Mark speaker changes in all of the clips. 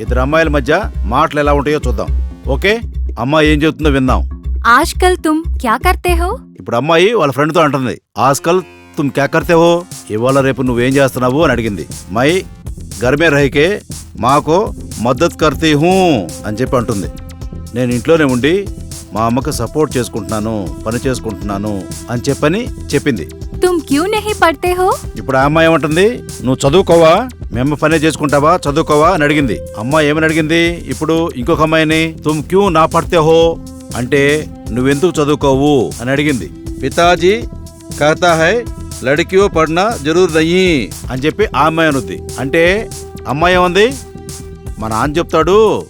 Speaker 1: ఇద్దరు అమ్మాయిల మధ్య మాటలు ఎలా ఉంటాయో చూద్దాం. ఓకే? అమ్మాయి ఏం చెబుతుందో విందాం.
Speaker 2: ఆజ్కల్ తుమ్ క్యా కర్తే హో?
Speaker 1: ఇప్పుడు అమ్మాయి వాళ్ళ ఫ్రెండ్తో అంటుంది. ఆజ్కల్ తుమ్ క్యా కర్తే హో? ఇవాళ రేపు నువ్వేం చేస్తున్నావు అని అడిగింది. మై గర్మే రహికే మాకు మద్దతు కర్తీ హూ అని చెప్పి అంటుంది. నేను ఇంట్లోనే ఉండి మా అమ్మకు సపోర్ట్ చేసుకుంటున్నాను పని చేసుకుంటున్నాను అని చెప్పని చెప్పింది.
Speaker 2: తుమ్ క్యూ హో?
Speaker 1: ఇప్పుడు ఆ అమ్మాయి ఏమంటుంది? నువ్వు చదువుకోవా? మేము పనే చేసుకుంటావా? చదువుకోవా? అని అడిగింది. అమ్మాయి ఏమని అడిగింది? ఇప్పుడు ఇంకొక అమ్మాయిని తుమ్ క్యూ నా పడితే హో? అంటే నువ్వెందుకు చదువుకోవు? అని అడిగింది. పితాజీ కహతా హై లడిక్యో పడినా జరూర్ నయ్యి అని చెప్పి ఆ అమ్మాయి అనుద్ది. అంటే అమ్మాయి ఏమంది? మా నాన్న చెప్తాడు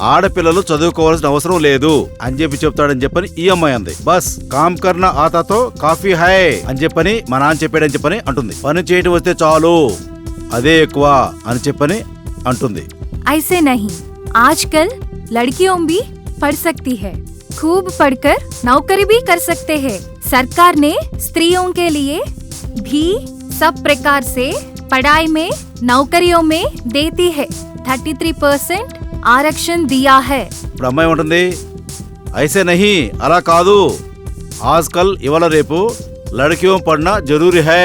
Speaker 1: ఆడపిల్లలు చదువుకోవాల్సిన అవసరం లేదు. అని చెప్పి చెప్తాడని చెప్పని ఈ అమ్మాయి అంది. బస్ కామ్ కర్ణ ఆతాతో కాఫీ హై అని చెప్పని మా నాన్న చెప్పాడని చెప్పని అంటుంది. పని చేయటం వస్తే చాలు. అదే ఎక్కువ అని చెప్పని అంటుంది
Speaker 2: ऐसे नहीं आजकल लड़कियों भी पढ़ सकती है खूब पढ़कर नौकरी भी कर सकते हैं सरकार ने स्त्रियों के लिए भी सब प्रकार से पढ़ाई में नौकरियों में देती है 33 परसेंट आरक्षण दिया है
Speaker 1: ఇప్పుడు అమ్మాయి ఉంటుంది ఐసే నహి అలా కాదు ఆజ్కల్ ఇవాళ రేపు లడకియో పడిన జరూరి హై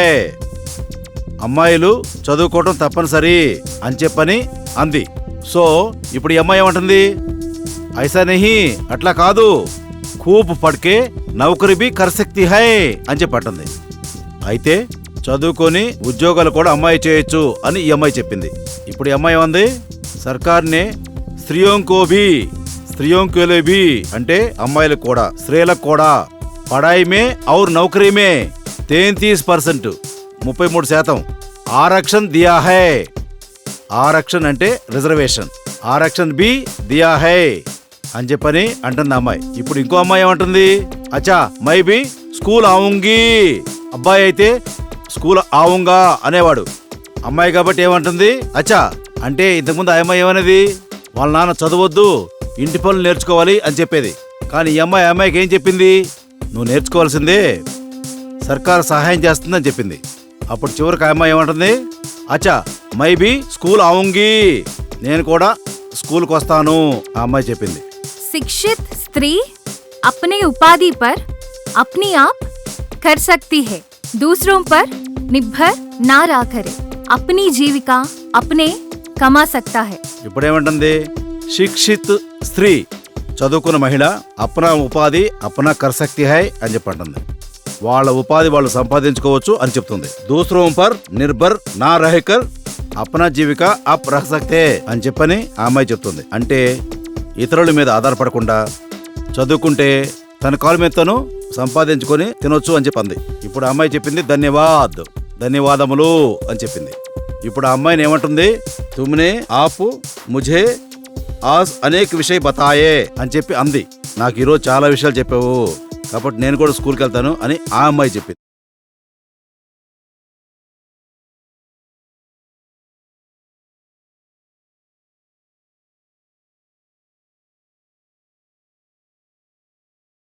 Speaker 1: అమ్మాయిలు చదువుకోవటం తప్పనిసరి అని చెప్పని అంది. సో ఇప్పుడు ఈ అమ్మాయి ఏమంటుంది? ఐసా నెహి అట్లా కాదు. కూపు పడ్కే నౌకరి బి కరశక్తి హై అని చెప్పంటుంది. అయితే చదువుకొని ఉద్యోగాలు కూడా అమ్మాయి చేయొచ్చు అని ఈ అమ్మాయి చెప్పింది. ఇప్పుడు ఈ అమ్మాయి ఏమంది? సర్కార్నే స్త్రీయోంకోబి స్త్రీయోంకోలేబి అంటే అమ్మాయిలకు కూడా స్త్రీలకు కూడా. పడాయి మే ఔర్ నౌకరీమే. తేంతీస్ పర్సెంట్. ముప్పై మూడు శాతం. ఆరక్షణ్ దియా హై. ఆరక్షణ్ అంటే రిజర్వేషన్. ఆరక్షణ్ బి దియా హై అని చెప్పని అంటుంది అమ్మాయి. ఇప్పుడు ఇంకో అమ్మాయి ఏమంటుంది? అచ్చా మై బి స్కూల్ ఆవుంగి. అబ్బాయి అయితే స్కూల్ ఆవుంగా అనేవాడు. అమ్మాయి కాబట్టి ఏమంటుంది? అచ్చా అంటే ఇంతకుముందు ఆ అమ్మాయి ఏమనేది? వాళ్ళ నాన్న చదవద్దు ఇంటి పనులు నేర్చుకోవాలి అని చెప్పేది. కానీ ఈ అమ్మాయి ఆ అమ్మాయికి ఏం చెప్పింది? నువ్వు నేర్చుకోవాల్సిందే సర్కార్ సహాయం చేస్తుందని చెప్పింది. అప్పుడు చివరికి ఆ అమ్మాయి ఏమంటుంది అచ్చా మై బి స్కూల్ ఆవుంగి నేను కూడా స్కూల్కి వస్తాను ఆ అమ్మాయి చెప్పింది
Speaker 2: शिक्षित स्त्री अपनी उपाधि पर अपनी आप कर सकती है दूसरों पर निर्भर ना रहा करे अपनी जीविका अपने कमा सकता है
Speaker 1: ఇప్పుడు ఏమంటుంది శిక్షిత్ స్త్రీ చదువుకున్న మహిళ అప్నా ఉపాధి అప్నా కర్శక్తి హై అని చెప్పంటుంది వాళ్ళ ఉపాధి వాళ్ళు సంపాదించుకోవచ్చు అని చెప్తుంది. దూసరోం పర్ నిర్భర్ నా రహికర్ అప్నా జీవిక అప్ రహ సక్తే అని చెప్పని ఆ అమ్మాయి చెప్తుంది. అంటే ఇతరుల మీద ఆధారపడకుండా చదువుకుంటే తన కాలు మీద తను సంపాదించుకొని తినొచ్చు అని చెప్పింది. ఇప్పుడు అమ్మాయి చెప్పింది ధన్యవాద్ ధన్యవాదములు అని చెప్పింది. ఇప్పుడు ఆ అమ్మాయిని ఏమంటుంది? తుమ్నే ఆపు ముజే ఆస్ అనేక విషయ బతాయే అని చెప్పి అంది. నాకు ఈరోజు చాలా విషయాలు చెప్పావు. కాబట్టి నేను కూడా స్కూల్కి వెళ్తాను అని ఆ అమ్మాయి చెప్పింది.